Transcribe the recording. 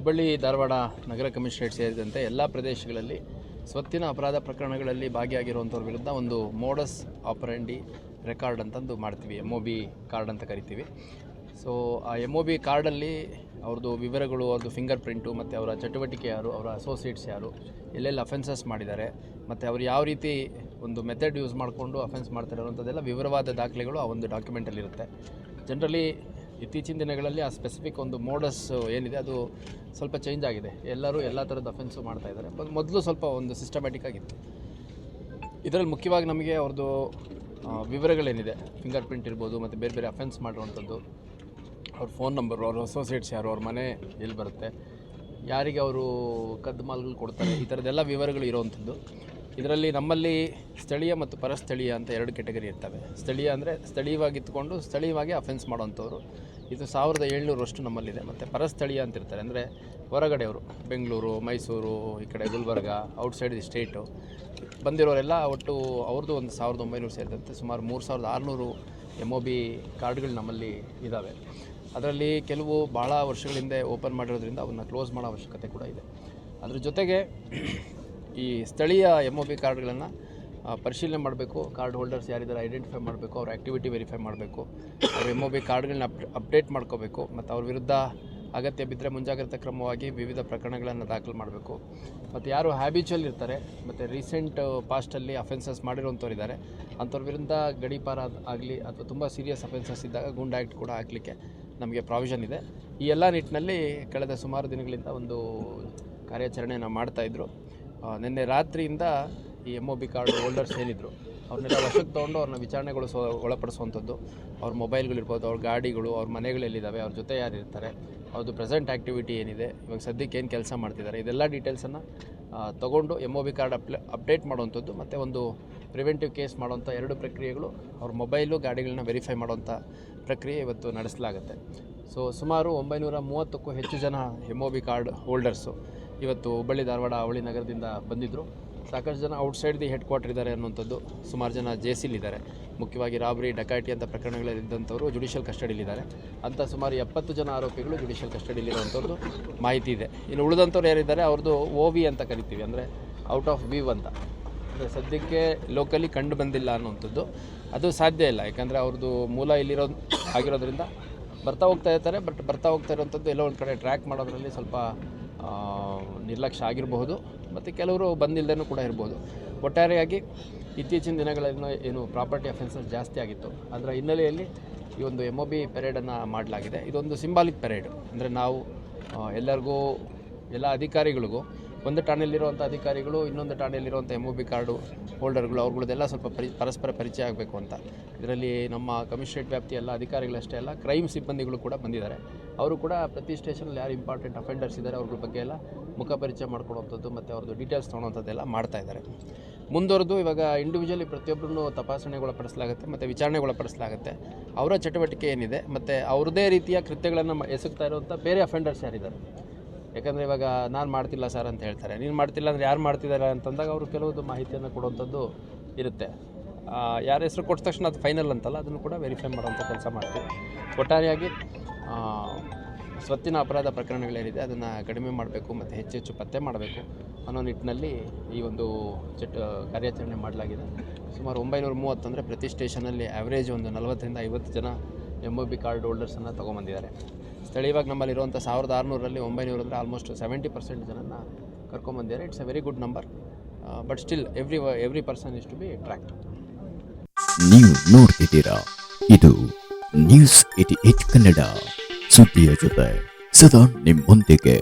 ಹುಬ್ಬಳ್ಳಿ, ಧಾರವಾಡ ನಗರ commissionerate ಸೇರಿದಂತೆ ಎಲ್ಲ ಪ್ರದೇಶಗಳಲ್ಲಿ ಸ್ವತ್ತಿನ ಅಪರಾಧ ಪ್ರಕರಣಗಳಲ್ಲಿ ಭಾಗಿಯಾಗಿರುವಂಥವ್ರ ವಿರುದ್ಧ ಒಂದು ಮೋಡಸ್ ಆಪರೆಂಡಿ ರೆಕಾರ್ಡ್ ಅಂತಂದು ಮಾಡ್ತೀವಿ. ಎಂ ಒ ಬಿ ಕಾರ್ಡ್ ಅಂತ ಕರಿತೀವಿ. ಸೊ ಆ ಎಂ ಒ ಬಿ ಕಾರ್ಡಲ್ಲಿ ಅವ್ರದ್ದು ವಿವರಗಳು ಅವ್ರದ್ದು ಫಿಂಗರ್ ಪ್ರಿಂಟು ಮತ್ತು ಅವರ ಚಟುವಟಿಕೆ ಯಾರು, ಅವರ ಅಸೋಸಿಯೇಟ್ಸ್ ಯಾರು, ಎಲ್ಲೆಲ್ಲಿ ಅಫೆನ್ಸಸ್ ಮಾಡಿದ್ದಾರೆ. ಮತ್ತು ಅವ್ರು ಯಾವ ರೀತಿ ಒಂದು ಮೆಥಡ್ ಯೂಸ್ ಮಾಡಿಕೊಂಡು ಅಫೆನ್ಸ್ ಮಾಡ್ತಾರೆ ಅನ್ನೋಂಥದ್ದೆಲ್ಲ ವಿವರವಾದ ದಾಖಲೆಗಳು ಆ ಒಂದು ಡಾಕ್ಯುಮೆಂಟಲ್ಲಿರುತ್ತೆ ಜನರಲಿ ಇತ್ತೀಚಿನ ದಿನಗಳಲ್ಲಿ ಆ ಸ್ಪೆಸಿಫಿಕ್ ಒಂದು ಮೋಡಸ್ ಏನಿದೆ, ಅದು ಸ್ವಲ್ಪ ಚೇಂಜ್ ಆಗಿದೆ. ಎಲ್ಲರೂ ಎಲ್ಲ ಥರದ ಅಫೆನ್ಸು ಮಾಡ್ತಾ ಇದ್ದಾರೆ. ಮೊದಲು ಸ್ವಲ್ಪ ಒಂದು ಸಿಸ್ಟಮ್ಯಾಟಿಕ್ ಆಗಿತ್ತು. ಇದರಲ್ಲಿ ಮುಖ್ಯವಾಗಿ ನಮಗೆ ಅವ್ರದ್ದು ವಿವರಗಳೇನಿದೆ. ಫಿಂಗರ್ ಪ್ರಿಂಟ್ ಇರ್ಬೋದು, ಮತ್ತು ಬೇರೆ ಬೇರೆ ಅಫೆನ್ಸ್ ಮಾಡಿರುವಂಥದ್ದು ಅವ್ರ ಫೋನ್ ನಂಬರು ಅವ್ರ ಅಸೋಸಿಯೇಟ್ಸ್ ಯಾರು, ಅವ್ರ ಮನೆ ಎಲ್ಲಿ ಬರುತ್ತೆ. ಯಾರಿಗೆ ಅವರು ಕದ್ದು ಮಾಲ್ಗಳು ಕೊಡ್ತಾರೆ, ಈ ಥರದ್ದೆಲ್ಲ ವಿವರಗಳು ಇರುವಂಥದ್ದು. ಇದರಲ್ಲಿ ನಮ್ಮಲ್ಲಿ ಸ್ಥಳೀಯ ಮತ್ತು ಪರಸ್ಥಳೀಯ ಅಂತ ಎರಡು ಕೆಟಗರಿ ಇರ್ತವೆ. ಸ್ಥಳೀಯ ಅಂದರೆ ಸ್ಥಳೀಯವಾಗಿ ಇದ್ದುಕೊಂಡು ಸ್ಥಳೀಯವಾಗಿ ಅಫೆನ್ಸ್ ಮಾಡೋವಂಥವ್ರು. ಇದು ಸಾವಿರದ ಏಳ್ನೂರಷ್ಟು ನಮ್ಮಲ್ಲಿದೆ. ಮತ್ತು ಪರಸ್ಥಳೀಯ ಅಂತ ಇರ್ತಾರೆ. ಅಂದರೆ ಹೊರಗಡೆಯವರು. ಬೆಂಗಳೂರು, ಮೈಸೂರು, ಈ ಕಡೆ ಗುಲ್ಬರ್ಗ ಔಟ್ಸೈಡ್ ದಿ ಸ್ಟೇಟು ಬಂದಿರೋರೆಲ್ಲ ಒಟ್ಟು ಅವ್ರದ್ದು ಒಂದು ಸಾವಿರದ ಒಂಬೈನೂರು ಸೇರಿದಂತೆ ಸುಮಾರು ಮೂರು ಸಾವಿರದ ಆರುನೂರು ಎಂ ಒ ಬಿ ಕಾರ್ಡ್ಗಳು ನಮ್ಮಲ್ಲಿ ಇದ್ದಾವೆ ಅದರಲ್ಲಿ ಕೆಲವು ಭಾಳ ವರ್ಷಗಳಿಂದ ಓಪನ್ ಮಾಡಿರೋದ್ರಿಂದ ಅವನ್ನ ಕ್ಲೋಸ್ ಮಾಡೋ ಅವಶ್ಯಕತೆ ಕೂಡ ಇದೆ. ಅದ್ರ ಜೊತೆಗೆ ಈ ಸ್ಥಳೀಯ ಎಂ ಒ ಬಿ ಕಾರ್ಡ್ಗಳನ್ನು ಪರಿಶೀಲನೆ ಮಾಡಬೇಕು. ಕಾರ್ಡ್ ಹೋಲ್ಡರ್ಸ್ ಯಾರಿದ್ದಾರೆ ಐಡೆಂಟಿಫೈ ಮಾಡಬೇಕು, ಅವ್ರ ಆ್ಯಕ್ಟಿವಿಟಿ ವೆರಿಫೈ ಮಾಡಬೇಕು. ಅವ್ರ ಎಂ ಒ ಬಿ ಕಾರ್ಡ್ಗಳನ್ನ ಅಪ್, ಅಪ್ಡೇಟ್ ಮಾಡ್ಕೋಬೇಕು. ಮತ್ತು ಅವ್ರ ವಿರುದ್ಧ ಅಗತ್ಯ ಬಿದ್ದರೆ ಮುಂಜಾಗ್ರತಾ ಕ್ರಮವಾಗಿ ವಿವಿಧ ಪ್ರಕರಣಗಳನ್ನು ದಾಖಲು ಮಾಡಬೇಕು. ಮತ್ತು ಯಾರು ಹ್ಯಾಬಿಚುವಲ್ ಇರ್ತಾರೆ, ಮತ್ತು ರೀಸೆಂಟ್ ಪಾಸ್ಟಲ್ಲಿ ಅಫೆನ್ಸಸ್ ಮಾಡಿರೋಂಥವ್ರು ಇದ್ದಾರೆ ಅಂಥವ್ರ ವಿರುದ್ಧ ಗಡಿಪಾರ ಆಗಲಿ ಅಥವಾ ತುಂಬ ಸೀರಿಯಸ್ ಅಫೆನ್ಸಸ್ ಇದ್ದಾಗ ಗುಂಡ್ ಕೂಡ ಹಾಕಲಿಕ್ಕೆ ನಮಗೆ ಪ್ರಾವಿಷನ್ ಇದೆ. ಈ ಎಲ್ಲ ನಿಟ್ಟಿನಲ್ಲಿ ಕಳೆದ ಸುಮಾರು ದಿನಗಳಿಂದ ಒಂದು ಕಾರ್ಯಾಚರಣೆಯನ್ನು ಮಾಡ್ತಾಯಿದ್ರು ನಿನ್ನೆ ರಾತ್ರಿಯಿಂದ ಈ M O B card holders ಏನಿದ್ರು, ಅವ್ರನ್ನೆಲ್ಲ ವಶಕ್ಕೆ ತೊಗೊಂಡು ಅವ್ರನ್ನ ವಿಚಾರಣೆಗೊಳಿಸೋ, ಒಳಪಡಿಸುವಂಥದ್ದು. ಅವ್ರ ಮೊಬೈಲ್ಗಳಿರ್ಬೋದು, ಅವ್ರ ಗಾಡಿಗಳು, ಅವ್ರ ಮನೆಗಳೆಲ್ಲಿದ್ದಾವೆ ಅವ್ರ ಜೊತೆ ಯಾರು ಇರ್ತಾರೆ ಅವ್ರದ್ದು ಪ್ರೆಸೆಂಟ್ ಆ್ಯಕ್ಟಿವಿಟಿ ಏನಿದೆ, ಇವಾಗ ಸದ್ಯಕ್ಕೆ ಏನು ಕೆಲಸ ಮಾಡ್ತಿದ್ದಾರೆ, ಇದೆಲ್ಲ ಡೀಟೇಲ್ಸನ್ನು ತೊಗೊಂಡು ಎಂ ಒ ಬಿ ಕಾರ್ಡ್ ಅಪ್ಲೇ, ಅಪ್ಡೇಟ್ ಮಾಡುವಂಥದ್ದು, ಮತ್ತು ಒಂದು ಪ್ರಿವೆಂಟಿವ್ ಕೇಸ್ ಮಾಡುವಂಥ ಎರಡು ಪ್ರಕ್ರಿಯೆಗಳು ಅವ್ರ ಮೊಬೈಲು, ಗಾಡಿಗಳನ್ನ ವೆರಿಫೈ ಮಾಡುವಂಥ ಪ್ರಕ್ರಿಯೆ ಇವತ್ತು ನಡೆಸಲಾಗುತ್ತೆ. ಸೊ ಸುಮಾರು ಒಂಬೈನೂರ ಮೂವತ್ತಕ್ಕೂ ಹೆಚ್ಚು ಜನ M O B card holders ಇವತ್ತು ಹುಬ್ಬಳ್ಳಿ ಧಾರವಾಡ ಅವಳಿ ನಗರದಿಂದ ಬಂದಿದ್ದರು ಸಾಕಷ್ಟು ಜನ ಔಟ್ಸೈಡ್ ದಿ ಹೆಡ್ ಕ್ವಾರ್ಟರ್ ಇದ್ದಾರೆ ಅನ್ನುವಂಥದ್ದು ಸುಮಾರು ಜನ ಜೆ ಸಿಲಿದ್ದಾರೆ ಮುಖ್ಯವಾಗಿ ರಾಬರಿ ಡಕಾಯಿಟಿ ಅಂತ ಪ್ರಕರಣಗಳಲ್ಲಿದ್ದಂಥವರು ಜುಡಿಷಿಯಲ್ ಕಸ್ಟಡಿಲಿದ್ದಾರೆ ಅಂತ ಸುಮಾರು ಎಪ್ಪತ್ತು ಜನ ಆರೋಪಿಗಳು ಜುಡಿಷಿಯಲ್ ಕಸ್ಟಡಿಲಿರುವಂಥದ್ದು ಮಾಹಿತಿ ಇದೆ. ಇನ್ನು ಉಳಿದಂಥವ್ರು ಯಾರಿದ್ದಾರೆ? ಅವ್ರದ್ದು ಓ ವಿ ಅಂತ ಕರಿತೀವಿ, ಅಂದರೆ ಔಟ್ ಆಫ್ ವ್ಯೂ ಅಂತ. ಅಂದರೆ ಸದ್ಯಕ್ಕೆ ಲೋಕಲಿ ಕಂಡು ಬಂದಿಲ್ಲ ಅನ್ನುವಂಥದ್ದು. ಅದು ಸಾಧ್ಯ ಇಲ್ಲ, ಯಾಕಂದರೆ ಅವ್ರದ್ದು ಮೂಲ ಇಲ್ಲಿರೋ ಆಗಿರೋದ್ರಿಂದ ಬರ್ತಾ ಹೋಗ್ತಾ ಇರ್ತಾರೆ ಬಟ್ ಬರ್ತಾ ಹೋಗ್ತಾ ಇರೋವಂಥದ್ದು ಎಲ್ಲೋ ಒಂದು ಕಡೆ ಟ್ರ್ಯಾಕ್ ಮಾಡೋದ್ರಲ್ಲಿ ಸ್ವಲ್ಪ ನಿರ್ಲಕ್ಷ್ಯ ಆಗಿರಬಹುದು, ಮತ್ತು ಕೆಲವರು ಬಂದಿಲ್ಲದೇನೂ ಕೂಡ ಇರ್ಬೋದು. ಒಟ್ಟಾರೆಯಾಗಿ ಇತ್ತೀಚಿನ ದಿನಗಳಲ್ಲಿ ಏನು ಪ್ರಾಪರ್ಟಿ ಅಫೆನ್ಸಸ್ ಜಾಸ್ತಿ ಆಗಿತ್ತು. ಅದರ ಹಿನ್ನೆಲೆಯಲ್ಲಿ ಈ ಒಂದು ಎಂ ಒ ಬಿ ಪೆರೇಡನ್ನು ಮಾಡಲಾಗಿದೆ. ಇದೊಂದು ಸಿಂಬಾಲಿಕ್ ಪೆರೇಡ್ ಅಂದರೆ ನಾವು ಎಲ್ಲರಿಗೂ, ಎಲ್ಲ ಅಧಿಕಾರಿಗಳಿಗೂ ಒಂದು ಠಾಣೆಯಲ್ಲಿರುವಂಥ ಅಧಿಕಾರಿಗಳು, ಇನ್ನೊಂದು ಠಾಣೆಯಲ್ಲಿರುವಂಥ ಎಂ ಒ ಬಿ ಕಾರ್ಡು ಹೋಲ್ಡರ್ಗಳು ಅವ್ರಗಳದೆಲ್ಲ ಸ್ವಲ್ಪ ಪರಿ, ಪರಸ್ಪರ ಪರಿಚಯ ಆಗಬೇಕು ಅಂತ. ಇದರಲ್ಲಿ ನಮ್ಮ ಕಮಿಷನರೇಟ್ ವ್ಯಾಪ್ತಿ ಎಲ್ಲ ಅಧಿಕಾರಿಗಳಷ್ಟೇ ಅಲ್ಲ ಕ್ರೈಮ್ ಸಿಬ್ಬಂದಿಗಳು ಕೂಡ ಬಂದಿದ್ದಾರೆ. ಅವರು ಕೂಡ ಪ್ರತಿ ಸ್ಟೇಷನಲ್ಲಿ ಯಾರು ಇಂಪಾರ್ಟೆಂಟ್ ಅಫೆಂಡರ್ಸ್ ಇದ್ದಾರೆ ಅವ್ರ ಬಗ್ಗೆ ಎಲ್ಲ ಮುಖ ಪರಿಚಯ ಮಾಡ್ಕೊಡುವಂಥದ್ದು ಮತ್ತು ಅವ್ರದ್ದು ಡೀಟೇಲ್ಸ್ ತೊಗೊಳೋಂಥದ್ದೆಲ್ಲ ಮಾಡ್ತಾ ಇದ್ದಾರೆ. ಮುಂದುವರೆದು ಇವಾಗ ಇಂಡಿವಿಜುವಲಿ ಪ್ರತಿಯೊಬ್ಬರನ್ನು ತಪಾಸಣೆಗೊಳಪಡಿಸಲಾಗುತ್ತೆ ಮತ್ತು ವಿಚಾರಣೆಗೊಳಪಡಿಸಲಾಗುತ್ತೆ ಅವರ ಚಟುವಟಿಕೆ ಏನಿದೆ, ಮತ್ತು ಅವ್ರದೇ ರೀತಿಯ ಕೃತ್ಯಗಳನ್ನು ಎಸಗ್ತಾ ಇರುವಂಥ ಬೇರೆ ಅಫೆಂಡರ್ಸ್ ಯಾರಿದ್ದಾರೆ? ಯಾಕಂದರೆ ಇವಾಗ ನಾನು ಮಾಡ್ತಿಲ್ಲ ಸರ್ ಅಂತ ಹೇಳ್ತಾರೆ. ನೀನು ಮಾಡ್ತಿಲ್ಲ ಅಂದರೆ ಯಾರು ಮಾಡ್ತಿದ್ದಾರೆ ಅಂತಂದಾಗ ಅವರು ಕೆಲವೊಂದು ಮಾಹಿತಿಯನ್ನು ಕೊಡುವಂಥದ್ದು ಇರುತ್ತೆ. ಯಾರ ಹೆಸರು ಕೊಟ್ಟ ತಕ್ಷಣ ಅದು ಫೈನಲ್ ಅಂತಲ್ಲ, ಅದನ್ನು ಕೂಡ ವೆರಿಫೈ ಮಾಡುವಂಥ ಕೆಲಸ ಮಾಡ್ತೀವಿ. ಒಟ್ಟಾರೆಯಾಗಿ ಸ್ವತ್ತಿನ ಅಪರಾಧ ಪ್ರಕರಣಗಳೇನಿದೆ, ಅದನ್ನು ಕಡಿಮೆ ಮಾಡಬೇಕು ಮತ್ತು ಹೆಚ್ಚು ಹೆಚ್ಚು ಪತ್ತೆ ಮಾಡಬೇಕು ಅನ್ನೋ ನಿಟ್ಟಿನಲ್ಲಿ ಈ ಒಂದು ಚಟ್ ಕಾರ್ಯಾಚರಣೆ ಮಾಡಲಾಗಿದೆ. ಸುಮಾರು ಒಂಬೈನೂರ ಮೂವತ್ತಂದರೆ ಪ್ರತಿ ಸ್ಟೇಷನಲ್ಲಿ ಆ್ಯಾವ್ರೇಜ್ ಒಂದು ನಲವತ್ತರಿಂದ ಐವತ್ತು ಜನ ಎಂ ಒ ಬಿ ಕಾರ್ಡ್ ಹೋಲ್ಡರ್ಸನ್ನು ತೊಗೊಂಬಂದಿದ್ದಾರೆ. ಸ್ಥಳೀಯವಾಗಿ ನಮ್ಮಲ್ಲಿರುವಂಥ ಸಾವಿರದ ಆರುನೂರಲ್ಲಿ ಒಂಬೈನೂರು ಅಂದರೆ ಆಲ್ಮೋಸ್ಟ್ ಸೆವೆಂಟಿ ಪರ್ಸೆಂಟ್ ಜನನ ಕರ್ಕೊಂಬಂದಿದ್ದಾರೆ it's a very good number but still every every person is to be tracked ನೀವು ನೋಡ್ತಿದ್ದೀರಾ? ಇದು ನ್ಯೂಸ್ ಏಟಿ ಏಟ್ ಕನ್ನಡ ಸುದ್ದಿಯ ಜೊತೆ. ಸದಾ ನಿಮ್ಮೊಂದಿಗೆ.